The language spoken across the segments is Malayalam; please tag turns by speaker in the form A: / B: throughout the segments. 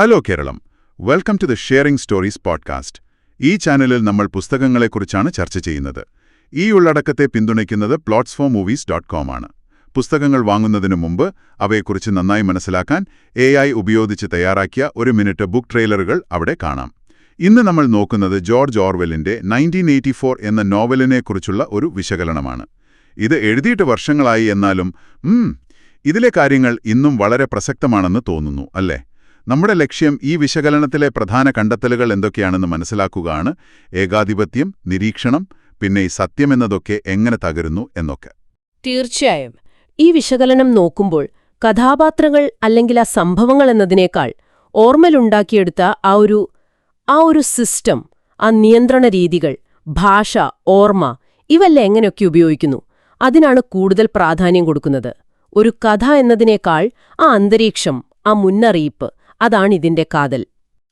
A: Hello Keralam welcome to the sharing stories podcast ഈ ചാനലിൽ നമ്മൾ പുസ്തകങ്ങളെക്കുറിച്ചാണ് ചർച്ച ചെയ്യുന്നത്. ഈ ഉള്ളടക്കത്തെ പിന്തുണയ്ക്കുന്നത് plots for movies dot com ആണ്. പുസ്തകങ്ങൾ വാങ്ങുന്നതിനു മുമ്പ് അവയെക്കുറിച്ച് നന്നായി മനസ്സിലാക്കാൻ എ ഉപയോഗിച്ച് തയ്യാറാക്കിയ ഒരു മിനിറ്റ് ബുക്ക് ട്രെയിലറുകൾ അവിടെ കാണാം. ഇന്ന് നമ്മൾ നോക്കുന്നത് ജോർജ് ഓർവെല്ലിന്റെ നയന്റീൻ എയ്റ്റി ഫോർ എന്ന നോവലിനെക്കുറിച്ചുള്ള ഒരു വിശകലനമാണ്. ഇത് എഴുതിയിട്ട് വർഷങ്ങളായി എന്നാലും ഇതിലെ കാര്യങ്ങൾ ഇന്നും വളരെ പ്രസക്തമാണെന്ന് തോന്നുന്നു അല്ലേ? നമ്മുടെ ലക്ഷ്യം ഈ വിശകലനത്തിലെ പ്രധാന കണ്ടെത്തലുകൾ എന്തൊക്കെയാണെന്ന് മനസ്സിലാക്കുകയാണ്. ഏകാധിപത്യം നിരീക്ഷണം പിന്നെ ഈ സത്യം എന്നതൊക്കെ എങ്ങനെ തകരുന്നു എന്നൊക്കെ.
B: തീർച്ചയായും. ഈ വിശകലനം നോക്കുമ്പോൾ കഥാപാത്രങ്ങൾ അല്ലെങ്കിൽ ആ സംഭവങ്ങൾ എന്നതിനേക്കാൾ ഓർമ്മലുണ്ടാക്കിയെടുത്ത ആ ഒരു ആ ഒരു സിസ്റ്റം ആ നിയന്ത്രണ രീതികൾ ഭാഷ ഓർമ്മ ഇവല്ല എങ്ങനെയൊക്കെ ഉപയോഗിക്കുന്നു? അതിനാണ് കൂടുതൽ പ്രാധാന്യം കൊടുക്കുന്നത്. ഒരു കഥ എന്നതിനേക്കാൾ ആ അന്തരീക്ഷം ആ മുന്നറിയിപ്പ് അതാണ് ഇതിന്റെ കാതൽ.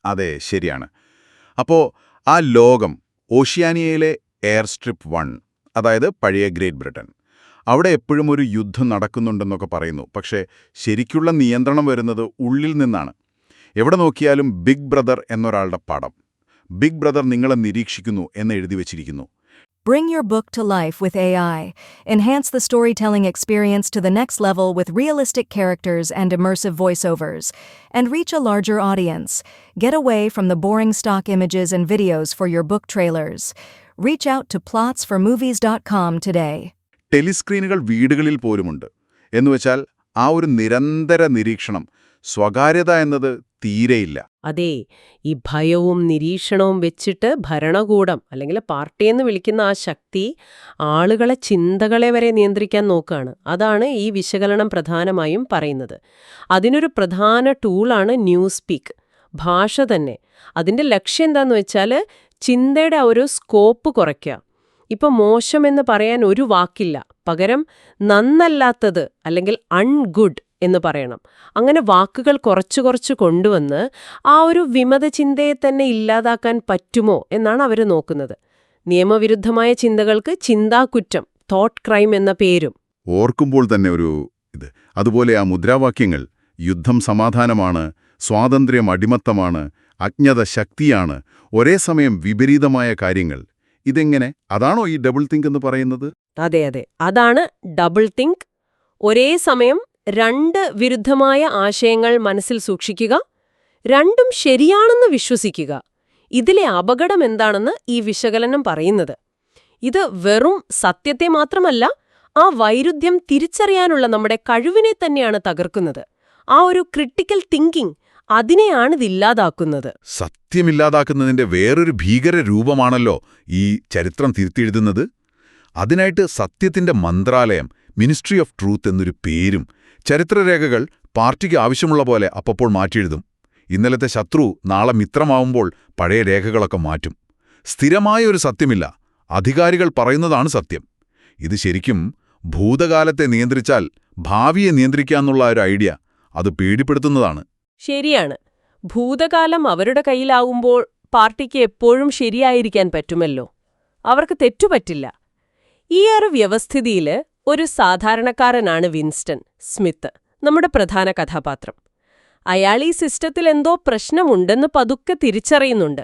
A: അതെ ശരിയാണ്. അപ്പോ ആ ലോകം ഓഷ്യാനിയയിലെ എയർ സ്ട്രിപ്പ് വൺ അതായത് പഴയ ഗ്രേറ്റ് ബ്രിട്ടൻ അവിടെ എപ്പോഴും ഒരു യുദ്ധം നടക്കുന്നുണ്ടെന്നൊക്കെ പറയുന്നു. പക്ഷേ ശരിക്കുള്ള നിയന്ത്രണം വരുന്നത് ഉള്ളിൽ നിന്നാണ്. എവിടെ നോക്കിയാലും ബിഗ് ബ്രദർ എന്നൊരാളുടെ പടം. ബിഗ് ബ്രദർ നിങ്ങളെ നിരീക്ഷിക്കുന്നു എന്ന് എഴുതി വച്ചിരിക്കുന്നു.
C: Bring your book to life with AI. Enhance the storytelling experience to the next level with realistic characters and immersive voiceovers. And reach a larger audience. Get away from the boring stock images and videos for your book trailers. Reach out to plotsformovies.com today.
A: ടെലിസ്ക്രീനുകൾ വീടുകളിൽ പോലുമുണ്ട് എന്നുവെച്ചാൽ ആ ഒരു നിരന്തര നിരീക്ഷണം സ്വകാര്യത എന്നത് തീരെയില്ല.
B: അതെ ഈ ഭയവും നിരീക്ഷണവും വെച്ചിട്ട് ഭരണകൂടം അല്ലെങ്കിൽ പാർട്ടിയെന്ന് വിളിക്കുന്ന ആ ശക്തി ആളുകളെ ചിന്തകളെ വരെ നിയന്ത്രിക്കാൻ നോക്കുകയാണ്. അതാണ് ഈ വിശകലനം പ്രധാനമായും പറയുന്നത്. അതിനൊരു പ്രധാന ടൂളാണ് ന്യൂസ് പീക്ക്. ഭാഷ തന്നെ. അതിന്റെ ലക്ഷ്യം എന്താന്ന് വെച്ചാൽ ചിന്തയുടെ ഒരു സ്കോപ്പ് കുറയ്ക്കുക. ഇപ്പം മോശമെന്ന് പറയാൻ ഒരു വാക്കില്ല. പകരം നന്നല്ലാത്തത് അല്ലെങ്കിൽ അൺഗുഡ് എന്ന് പറയണം. അങ്ങനെ വാക്കുകൾ കുറച്ചു കുറച്ച് കൊണ്ടുവന്ന് ആ ഒരു വിമത ചിന്തയെ തന്നെ ഇല്ലാതാക്കാൻ പറ്റുമോ എന്നാണ് അവർ നോക്കുന്നത്. നിയമവിരുദ്ധമായ ചിന്തകൾക്ക് ചിന്താകുറ്റം തോട്ട് ക്രൈം എന്ന പേരും.
A: ഓർക്കുമ്പോൾ തന്നെ ഒരു ഇത്. അതുപോലെ ആ മുദ്രാവാക്യങ്ങൾ യുദ്ധം സമാധാനമാണ് സ്വാതന്ത്ര്യം അടിമത്തമാണ് അജ്ഞത ശക്തിയാണ് ഒരേ സമയം വിപരീതമായ കാര്യങ്ങൾ. ഇതെങ്ങനെ? അതാണോ ഈ ഡബിൾ തിങ്ക് എന്ന് പറയുന്നത്?
B: അതെ അതെ. അതാണ് ഡബിൾ തിങ്ക് ഒരേ സമയം രണ്ട് വിരുദ്ധമായ ആശയങ്ങൾ മനസ്സിൽ സൂക്ഷിക്കുക രണ്ടും ശരിയാണെന്ന് വിശ്വസിക്കുക. ഇതിലെ അപകടം എന്താണെന്ന് ഈ വിശകലനം പറയുന്നത്. ഇത് വെറും സത്യത്തെ മാത്രമല്ല ആ വൈരുദ്ധ്യം തിരിച്ചറിയാനുള്ള നമ്മുടെ കഴിവിനെ തന്നെയാണ് തകർക്കുന്നത്. ആ ഒരു ക്രിട്ടിക്കൽ തിങ്കിങ് അതിനെയാണിതില്ലാതാക്കുന്നത്
A: സത്യമില്ലാതാക്കുന്നതിന്റെ വേറൊരു ഭീകര രൂപമാണല്ലോ ഈ ചരിത്രം തിരുത്തിയെഴുതുന്നത്. അതിനായിട്ട് സത്യത്തിന്റെ മന്ത്രാലയം മിനിസ്ട്രി ഓഫ് ട്രൂത്ത് എന്നൊരു പേരും ചരിത്രരേഖകൾ പാർട്ടിക്ക് ആവശ്യമുള്ള പോലെ അപ്പപ്പോൾ മാറ്റിയെഴുതും. ഇന്നലത്തെ ശത്രു നാളെ മിത്രമാവുമ്പോൾ പഴയ രേഖകളൊക്കെ മാറ്റും. സ്ഥിരമായ ഒരു സത്യമില്ല. അധികാരികൾ പറയുന്നതാണ് സത്യം. ഇത് ശരിക്കും ഭൂതകാലത്തെ നിയന്ത്രിച്ചാൽ ഭാവിയെ നിയന്ത്രിക്കാന്നുള്ള ഒരു ഐഡിയ അത് പേടിപ്പെടുത്തുന്നതാണ്.
B: ശരിയാണ്. ഭൂതകാലം അവരുടെ കയ്യിലാവുമ്പോൾ പാർട്ടിക്ക് എപ്പോഴും ശരിയായിരിക്കാൻ പറ്റുമല്ലോ. അവർക്ക് തെറ്റുപറ്റില്ല. ഈ ഒരു വ്യവസ്ഥിതിയിൽ ഒരു സാധാരണക്കാരനാണ് വിൻസ്റ്റൺ സ്മിത്ത് നമ്മുടെ പ്രധാന കഥാപാത്രം. അയാൾ ഈ സിസ്റ്റത്തിൽ എന്തോ പ്രശ്നമുണ്ടെന്ന് പതുക്കെ തിരിച്ചറിയുന്നുണ്ട്.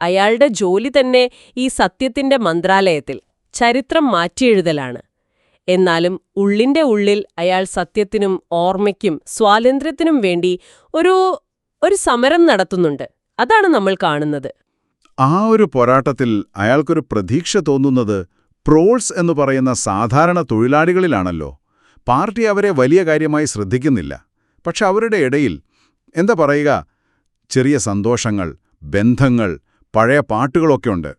B: അയാളുടെ ജോലി തന്നെ ഈ സത്യത്തിന്റെ മന്ത്രാലയത്തിൽ ചരിത്രം മാറ്റിയെഴുതലാണ്. എന്നാലും ഉള്ളിന്റെ ഉള്ളിൽ അയാൾ സത്യത്തിനും ഓർമ്മയ്ക്കും സ്വാതന്ത്ര്യത്തിനും വേണ്ടി ഒരു ഒരു സമരം നടത്തുന്നുണ്ട്. അതാണ് നമ്മൾ കാണുന്നത്.
A: ആ ഒരു പോരാട്ടത്തിൽ അയാൾക്കൊരു പ്രതീക്ഷ തോന്നുന്നത് പ്രോൾസ് എന്ന് പറയുന്ന സാധാരണ തൊഴിലാളികളിലാണല്ലോ. പാർട്ടി അവരെ വലിയ കാര്യമായി ശ്രദ്ധിക്കുന്നില്ല. പക്ഷെ അവരുടെ ഇടയിൽ എന്താ പറയുക ചെറിയ സന്തോഷങ്ങൾ ബന്ധങ്ങൾ പഴയ പാട്ടുകളൊക്കെ ഉണ്ട്.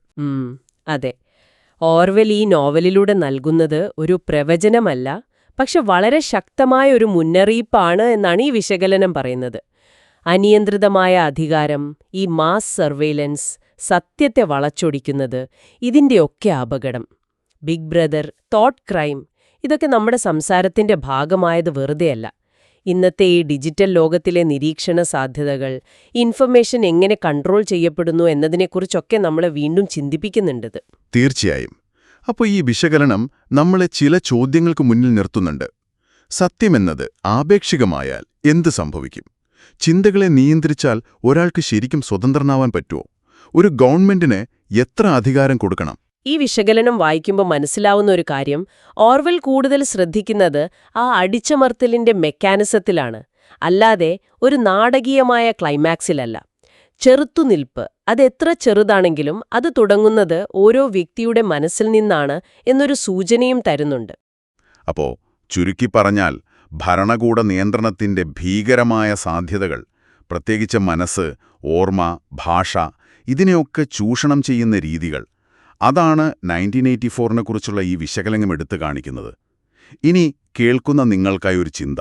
B: അതെ. ഓർവെൽ ഈ നോവലിലൂടെ നൽകുന്നത് ഒരു പ്രവചനമല്ല പക്ഷെ വളരെ ശക്തമായ ഒരു മുന്നറിയിപ്പാണ് എന്നാണ് ഈ വിശകലനം പറയുന്നത്. അനിയന്ത്രിതമായ അധികാരം ഈ മാസ് സർവെയിലൻസ് സത്യത്തെ വളച്ചൊടിക്കുന്നത് ഇതിന്റെയൊക്കെ അപകടം. ബിഗ് ബ്രദർ തോട്ട് ക്രൈം ഇതൊക്കെ നമ്മുടെ സംസാരത്തിന്റെ ഭാഗമായത് വെറുതെയല്ല. ഇന്നത്തെ ഈ ഡിജിറ്റൽ ലോകത്തിലെ നിരീക്ഷണ സാധ്യതകൾ ഇൻഫർമേഷൻ എങ്ങനെ കൺട്രോൾ ചെയ്യപ്പെടുന്നു എന്നതിനെക്കുറിച്ചൊക്കെ നമ്മളെ വീണ്ടും ചിന്തിപ്പിക്കുന്നുണ്ടത്
A: തീർച്ചയായും. അപ്പോൾ ഈ വിശകലനം നമ്മളെ ചില ചോദ്യങ്ങൾക്ക് മുന്നിൽ നിർത്തുന്നുണ്ട്. സത്യമെന്നത് ആപേക്ഷികമായാൽ എന്ത് സംഭവിക്കും? ചിന്തകളെ നിയന്ത്രിച്ചാൽ ഒരാൾക്ക് ശരിക്കും സ്വതന്ത്രനാവാൻ പറ്റുമോ ഒരു ഗവൺമെന്റിന് എത്ര അധികാരം കൊടുക്കണം?
B: ഈ വിശകലനം വായിക്കുമ്പോൾ മനസ്സിലാവുന്ന ഒരു കാര്യം ഓർവെൽ കൂടുതൽ ശ്രദ്ധിക്കുന്നത് ആ അടിച്ചമർത്തലിന്റെ മെക്കാനിസത്തിലാണ്. അല്ലാതെ ഒരു നാടകീയമായ ക്ലൈമാക്സിലല്ല. ചെറുത്തുനിൽപ്പ് അതെത്ര ചെറുതാണെങ്കിലും അത് തുടങ്ങുന്നത് ഓരോ വ്യക്തിയുടെ മനസ്സിൽ നിന്നാണ് എന്നൊരു സൂചനയും തരുന്നുണ്ട്.
A: അപ്പോ ചുരുക്കി പറഞ്ഞാൽ ഭരണകൂട നിയന്ത്രണത്തിന്റെ ഭീകരമായ സാധ്യതകൾ പ്രത്യേകിച്ച് മനസ്സ് ഓർമ്മ ഭാഷ ഇതിനെയൊക്കെ ചൂഷണം ചെയ്യുന്ന രീതികൾ അതാണ് നയന്റീൻ എയ്റ്റി ഫോറിനെ കുറിച്ചുള്ള ഈ വിശകലനം എടുത്തു കാണിക്കുന്നത്. ഇനി കേൾക്കുന്ന നിങ്ങൾക്കായി ഒരു ചിന്ത.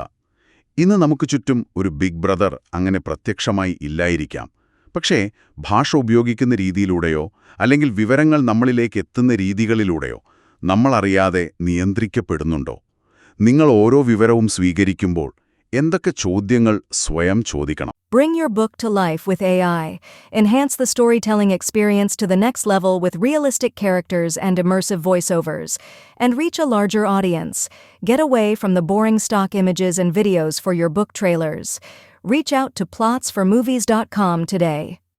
A: ഇന്ന് നമുക്ക് ചുറ്റും ഒരു ബിഗ് ബ്രദർ അങ്ങനെ പ്രത്യക്ഷമായി ഇല്ലായിരിക്കാം. പക്ഷേ ഭാഷ ഉപയോഗിക്കുന്ന രീതിയിലൂടെയോ അല്ലെങ്കിൽ വിവരങ്ങൾ നമ്മളിലേക്ക് എത്തുന്ന രീതികളിലൂടെയോ നമ്മളറിയാതെ നിയന്ത്രിക്കപ്പെടുന്നുണ്ടോ? നിങ്ങൾ ഓരോ വിവരവും സ്വീകരിക്കുമ്പോൾ എന്തൊക്കെ ചോദ്യങ്ങൾ സ്വയം ചോദിക്കണം
C: Bring your book to life with AI. Enhance the storytelling experience to the next level with realistic characters and immersive voiceovers. And reach a larger audience. Get away from the boring stock images and videos for your book trailers. Reach out to plotsformovies.com today.